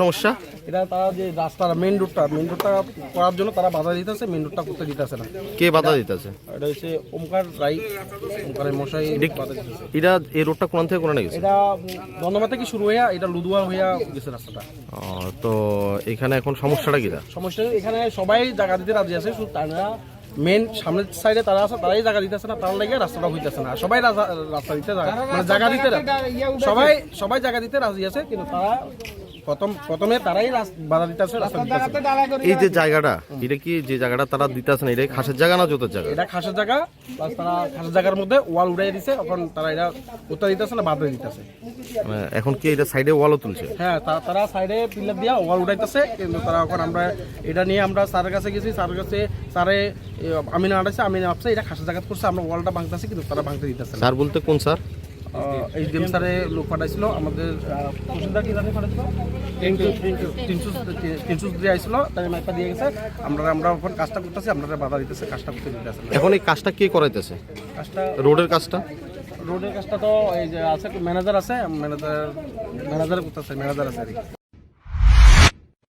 সমস্যা? এটা তারা যে রাস্তা মেইন রোডটা মেইন রোডটা করার জন্য তারা বাধা দিতেছে মেইন রোডটা করতে দিতেছে না। কে বাধা দিতেছে? এটা হচ্ছে ওমকার রাই ওমকারের মশাই বাধা দিতেছে। এটা এই রোডটা কোন থেকে কোন গেছে? এটা দন্দমা থেকে শুরু হইয়া এটা লুদুয়া হইয়া গেছে রাস্তাটা। ও, তো এখানে এখন সমস্যাটা কি সমস্যা এখানে সবাই জায়গা দিতে রাজি আছে শুধু তারা মেন সামনের সাইডে তারা আছে তারাই জায়গা দিতেছে না তার লাগে রাস্তাটা হইতেছে না। সবাই রাজা- রাস্তা দিতে জায়গা- মানে জায়গা দিতে রা- সবাই সবাই জায়গা দিতে রাজি আছে কিন্তু তারা প্রথম প্রথমে তারাই বাধা দিতেছে না। এই যে জায়গাটা এটা কি যে জায়গাটা তারা দিতেছে না? এটা খাসের জায়গা না জোতের জায়গা? এটা খাসের জায়গা প্লাস তারা খাসের জায়গার মধ্যে ওয়াল উড়াই দিছে এখন তারা এটা উত্তর দিতেছে না বাদ দিতেছে। মানে এখন কি এটা সাইডে ওয়ালও তুলছে? হ্যাঁ তা- তারা সাইডে পিলার দিয়া ওয়াল উঠাইতেছে কিন্তু তারা এখন আমরা এটা নিয়ে আমরা স্যারের কাছে গেছি স্যারের কাছে স্যারে আমিনা আটাইছে আমিনা ভাবছে এটা খাসা জায়গা করছে আমরা ওয়ালটা ভাঙতেছি কিন্তু তারা ভাঙতে দিতেছে না। স্যার বলতে কোন স্যার? এই ডিএম স্যারে লোক পাঠাইছিল আমাদের তহসিলদার কি জানি পাঠাইছিল? তিনশো তিনশো দিয়ে আইছিল তাই দিয়ে গেছে। আমরা আমরা এখন কাজটা করতেছি আপনারা বাধা দিতেছে কাজটা করতে দিতেছে এখন এই কাজটা কে করাইতেছে? কাজটা রোডের কাজটা? রোডের কাজটা তো এই যে আছে ম্যানেজার আছে ম্যানেজার ম্যানেজার করতেছে ম্যানেজার আছে আর কি।